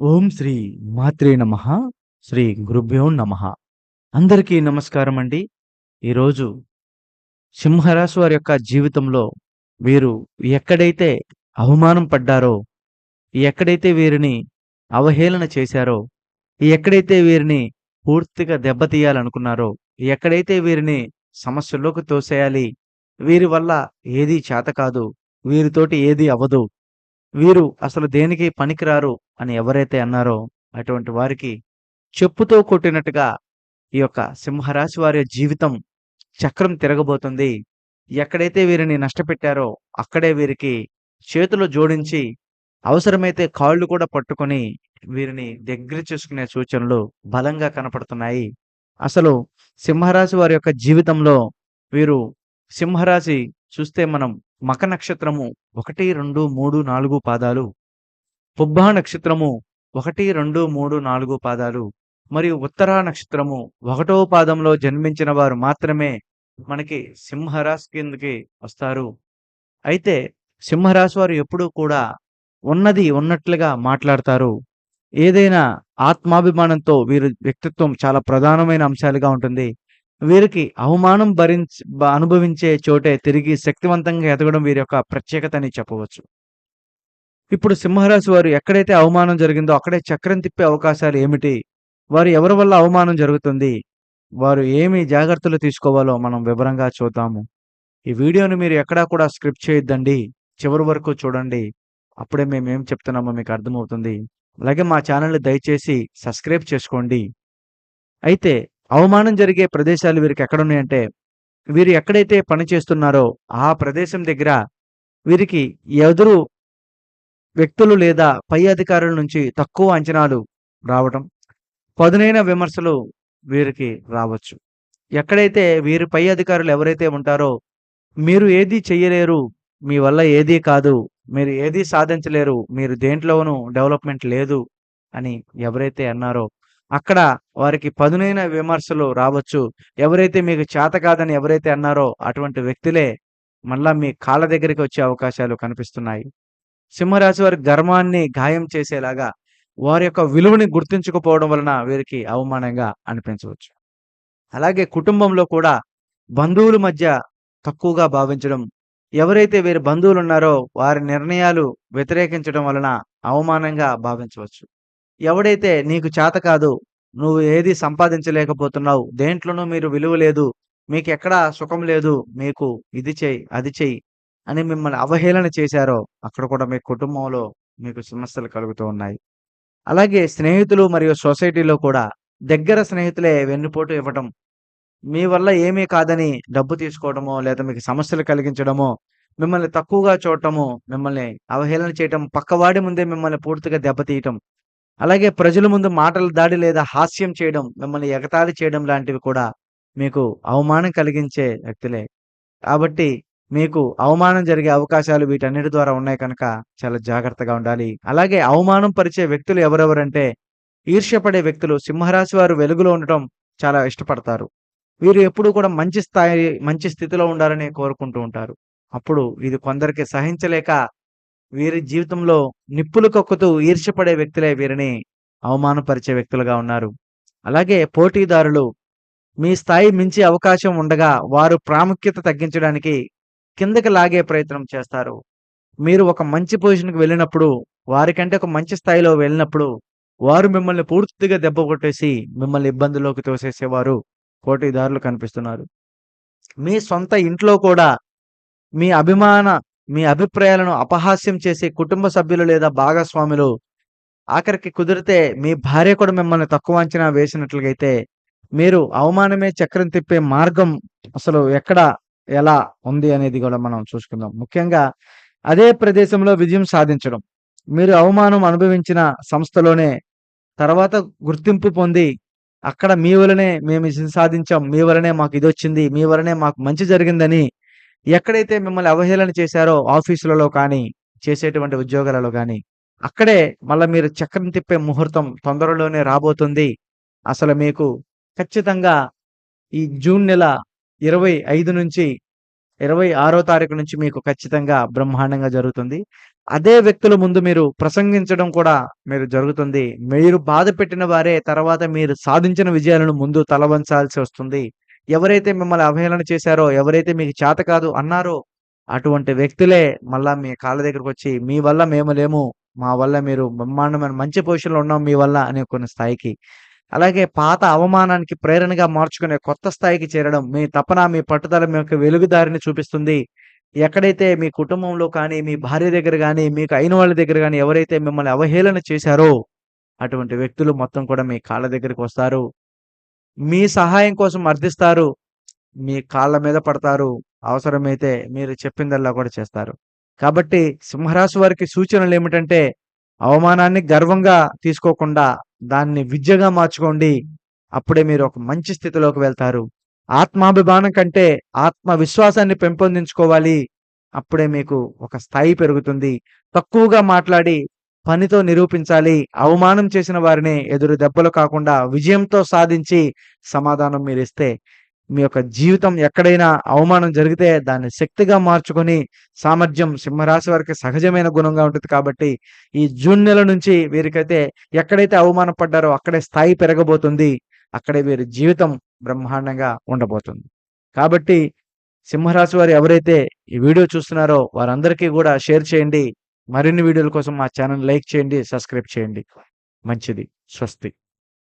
ఓం శ్రీ మాత్రే నమ శ్రీ గురుభ్యో నమ. అందరికీ నమస్కారం అండి ఈరోజు సింహరాశి వారి యొక్క జీవితంలో వీరు ఎక్కడైతే అవమానం పడ్డారో ఎక్కడైతే వీరిని అవహేళన చేశారో ఎక్కడైతే వీరిని పూర్తిగా దెబ్బతీయాలనుకున్నారో ఎక్కడైతే వీరిని సమస్యల్లోకి తోసేయాలి వీరి వల్ల ఏదీ చేత కాదు వీరితోటి ఏదీ అవ్వదు వీరు అసలు దేనికి పనికిరారు అని ఎవరైతే అన్నారో అటువంటి వారికి చెప్పుతో కొట్టినట్టుగా ఈ యొక్క సింహరాశి వారి జీవితం చక్రం తిరగబోతుంది. ఎక్కడైతే వీరిని నష్టపెట్టారో అక్కడే వీరికి చేతులు జోడించి అవసరమైతే కాళ్ళు కూడా పట్టుకొని వీరిని దగ్గర చేసుకునే సూచనలు బలంగా కనపడుతున్నాయి. అసలు సింహరాశి వారి యొక్క జీవితంలో వీరు సింహరాశి చూస్తే మనం మక నక్షత్రము ఒకటి రెండు మూడు నాలుగు పాదాలు. పుబ్బా నక్షత్రము ఒకటి రెండు మూడు నాలుగు పాదాలు. మరియు ఉత్తరా నక్షత్రము ఒకటో పాదంలో జన్మించిన వారు మాత్రమే మనకి సింహరాశి కిందకి వస్తారు. అయితే సింహరాశి వారు ఎప్పుడూ కూడా ఉన్నది ఉన్నట్లుగా మాట్లాడతారు. ఏదైనా ఆత్మాభిమానంతో వీరి వ్యక్తిత్వం చాలా ప్రధానమైన అంశాలుగా ఉంటుంది. వీరికి అవమానం భరించ అనుభవించే చోటే తిరిగి శక్తివంతంగా ఎదగడం వీరి యొక్క ప్రత్యేకత అని చెప్పవచ్చు. ఇప్పుడు సింహరాశి వారు ఎక్కడైతే అవమానం జరిగిందో అక్కడే చక్రం తిప్పే అవకాశాలు ఏమిటి? వారు ఎవరి వల్ల అవమానం జరుగుతుంది? వారు ఏమి జాగ్రత్తలు తీసుకోవాలో మనం వివరంగా చూద్దాము. ఈ వీడియోని మీరు ఎక్కడా కూడా స్క్రిప్ట్ చేయొద్దండి. చివరి వరకు చూడండి. అప్పుడే మేము ఏం చెప్తున్నామో మీకు అర్థమవుతుంది. అలాగే మా ఛానల్ని దయచేసి సబ్స్క్రైబ్ చేసుకోండి. అయితే అవమానం జరిగే ప్రదేశాలు వీరికి ఎక్కడున్నాయంటే వీరు ఎక్కడైతే పని చేస్తున్నారో ఆ ప్రదేశం దగ్గర వీరికి ఎదురు వ్యక్తులు లేదా పై అధికారుల నుంచి తక్కువ అంచనాలు రావటం పదునైన విమర్శలు వీరికి రావచ్చు. ఎక్కడైతే వీరి పై అధికారులు ఎవరైతే ఉంటారో మీరు ఏది చెయ్యలేరు మీ వల్ల ఏదీ కాదు మీరు ఏదీ సాధించలేరు మీరు దేంట్లోనూ డెవలప్మెంట్ లేదు అని ఎవరైతే అన్నారో అక్కడ వారికి పదునైన విమర్శలు రావచ్చు. ఎవరైతే మీకు చేత కాదని ఎవరైతే అన్నారో అటువంటి వ్యక్తులే మళ్ళా మీ కాళ్ళ దగ్గరికి వచ్చే అవకాశాలు కనిపిస్తున్నాయి. సింహరాశి వారి గర్వాన్ని గాయం చేసేలాగా వారి యొక్క విలువని గుర్తించకపోవడం వలన వీరికి అవమానంగా అనిపించవచ్చు. అలాగే కుటుంబంలో కూడా బంధువుల మధ్య తక్కువగా భావించడం ఎవరైతే వీరి బంధువులు ఉన్నారో వారి నిర్ణయాలు వ్యతిరేకించడం వలన అవమానంగా భావించవచ్చు. ఎవడైతే నీకు చేత కాదు నువ్వు ఏది సంపాదించలేకపోతున్నావు దేంట్లోనూ మీరు విలువ లేదు మీకు ఎక్కడ సుఖం లేదు మీకు ఇది చెయ్యి అది చెయ్యి అని మిమ్మల్ని అవహేళన చేశారో అక్కడ కూడా మీ కుటుంబంలో మీకు సమస్యలు కలుగుతూ ఉన్నాయి. అలాగే స్నేహితులు మరియు సొసైటీలో కూడా దగ్గర స్నేహితులే వెన్నుపోటు ఇవ్వటం మీ వల్ల ఏమీ కాదని డబ్బు తీసుకోవడమో లేదా మీకు సమస్యలు కలిగించడమో మిమ్మల్ని తక్కువగా చూడటము మిమ్మల్ని అవహేళన చేయటం పక్కవాడి ముందే మిమ్మల్ని పూర్తిగా దెబ్బతీయటం అలాగే ప్రజల ముందు మాటల దాడి లేదా హాస్యం చేయడం మిమ్మల్ని ఎగతాళి చేయడం లాంటివి కూడా మీకు అవమానం కలిగించే వ్యక్తులే. కాబట్టి మీకు అవమానం జరిగే అవకాశాలు వీటన్నిటి ద్వారా ఉన్నాయి కనుక చాలా జాగ్రత్తగా ఉండాలి. అలాగే అవమానం పరిచే వ్యక్తులు ఎవరెవరంటే ఈర్ష్యపడే వ్యక్తులు సింహరాశి వారు వెలుగులో ఉండటం చాలా ఇష్టపడతారు. వీరు ఎప్పుడూ కూడా మంచి స్థాయి మంచి స్థితిలో ఉండాలని కోరుకుంటూ ఉంటారు. అప్పుడు ఇది కొందరికి సహించలేక వీరి జీవితంలో నిప్పులు కక్కుతూ ఈర్ష్యపడే వ్యక్తులే వీరిని అవమానపరిచే వ్యక్తులుగా ఉన్నారు. అలాగే పోటీదారులు మీ స్థాయి మించి అవకాశం ఉండగా వారు ప్రాముఖ్యత తగ్గించడానికి కిందకి లాగే ప్రయత్నం చేస్తారు. మీరు ఒక మంచి పొజిషన్కి వెళ్ళినప్పుడు వారికంటే ఒక మంచి స్థాయిలో వెళ్ళినప్పుడు వారు మిమ్మల్ని పూర్తిగా దెబ్బ కొట్టేసి మిమ్మల్ని ఇబ్బందుల్లోకి తోసేసేవారు పోటీదారులు కనిపిస్తున్నారు. మీ సొంత ఇంట్లో కూడా మీ అభిమాన మీ అభిప్రాయాలను అపహాస్యం చేసే కుటుంబ సభ్యులు లేదా భాగస్వాములు ఆఖరికి కుదిరితే మీ భార్య కూడా మిమ్మల్ని తక్కువ అంచనా వేసినట్లుగైతే మీరు అవమానమే చక్రం తిప్పే మార్గం అసలు ఎక్కడ ఎలా ఉంది అనేది కూడా మనం చూసుకుందాం. ముఖ్యంగా అదే ప్రదేశంలో విజయం సాధించడం. మీరు అవమానం అనుభవించిన సంస్థలోనే తర్వాత గుర్తింపు పొంది అక్కడ మీ వలనే మేము సాధించాం మీ వలనే మాకు ఇది వచ్చింది మీ వలనే మాకు మంచి జరిగిందని ఎక్కడైతే మిమ్మల్ని అవహేళన చేశారో ఆఫీసులలో కానీ చేసేటువంటి ఉద్యోగాలలో కానీ అక్కడే మళ్ళీ మీరు చక్రం తిప్పే ముహూర్తం తొందరలోనే రాబోతుంది. అసలు మీకు ఖచ్చితంగా ఈ జూన్ నెల ఇరవై ఐదు నుంచి ఇరవై ఆరో తారీఖు నుంచి మీకు ఖచ్చితంగా బ్రహ్మాండంగా జరుగుతుంది. అదే వ్యక్తుల ముందు మీరు ప్రసంగించడం కూడా మీరు జరుగుతుంది. మీరు బాధ పెట్టిన వారే తర్వాత మీరు సాధించిన విజయాలను ముందు తలవంచాల్సి వస్తుంది. ఎవరైతే మిమ్మల్ని అవహేళన చేశారో ఎవరైతే మీకు చేత కాదు అన్నారో అటువంటి వ్యక్తులే మళ్ళా మీ కాళ్ళ దగ్గరకు వచ్చి మీ వల్ల మేము లేము మా వల్ల మీరు బ్రహ్మాండమైన మంచి పొజిషన్లో ఉన్నాం మీ వల్ల అనే కొన్ని స్థాయికి. అలాగే పాత అవమానానికి ప్రేరణగా మార్చుకునే కొత్త స్థాయికి చేరడం మీ తపన మీ పట్టుదల మీ యొక్క వెలుగుదారిని చూపిస్తుంది. ఎక్కడైతే మీ కుటుంబంలో కానీ మీ భార్య దగ్గర కానీ మీకు అయిన వాళ్ళ దగ్గర కానీ ఎవరైతే మిమ్మల్ని అవహేళన చేశారో అటువంటి వ్యక్తులు మొత్తం కూడా మీ కాళ్ళ దగ్గరికి వస్తారు. మీ సహాయం కోసం మర్దిస్తారు మీ కాళ్ళ మీద పడతారు. అవసరమైతే మీరు చెప్పిందల్లా కూడా చేస్తారు. కాబట్టి సింహరాశి వారికి సూచనలు ఏమిటంటే అవమానాన్ని గర్వంగా తీసుకోకుండా దాన్ని విద్యగా మార్చుకోండి. అప్పుడే మీరు ఒక మంచి స్థితిలోకి వెళ్తారు. ఆత్మాభిమానం కంటే ఆత్మవిశ్వాసాన్ని పెంపొందించుకోవాలి. అప్పుడే మీకు ఒక స్థాయి పెరుగుతుంది. తక్కువగా మాట్లాడి పనితో నిరూపించాలి అవమానం చేసిన వారిని ఎదురు దెబ్బలు కాకుండా విజయంతో సాధించి సమాధానం మీరు ఇస్తే మీ యొక్క జీవితం ఎక్కడైనా అవమానం జరిగితే దాన్ని శక్తిగా మార్చుకొని సామర్థ్యం సింహరాశి వారికి సహజమైన గుణంగా ఉంటుంది కాబట్టి ఈ జూన్ నెల నుంచి వీరికైతే ఎక్కడైతే అవమానం పడ్డారో అక్కడే స్థాయి పెరగబోతుంది. అక్కడే వీరి జీవితం బ్రహ్మాండంగా ఉండబోతుంది. కాబట్టి సింహరాశి వారు ఎవరైతే ఈ వీడియో చూస్తున్నారో వారందరికీ కూడా షేర్ చేయండి. మరిన్ని వీడియోల కోసం మా ఛానల్ లైక్ చేయండి సబ్స్క్రైబ్ చేయండి. మంచిది. స్వస్తి.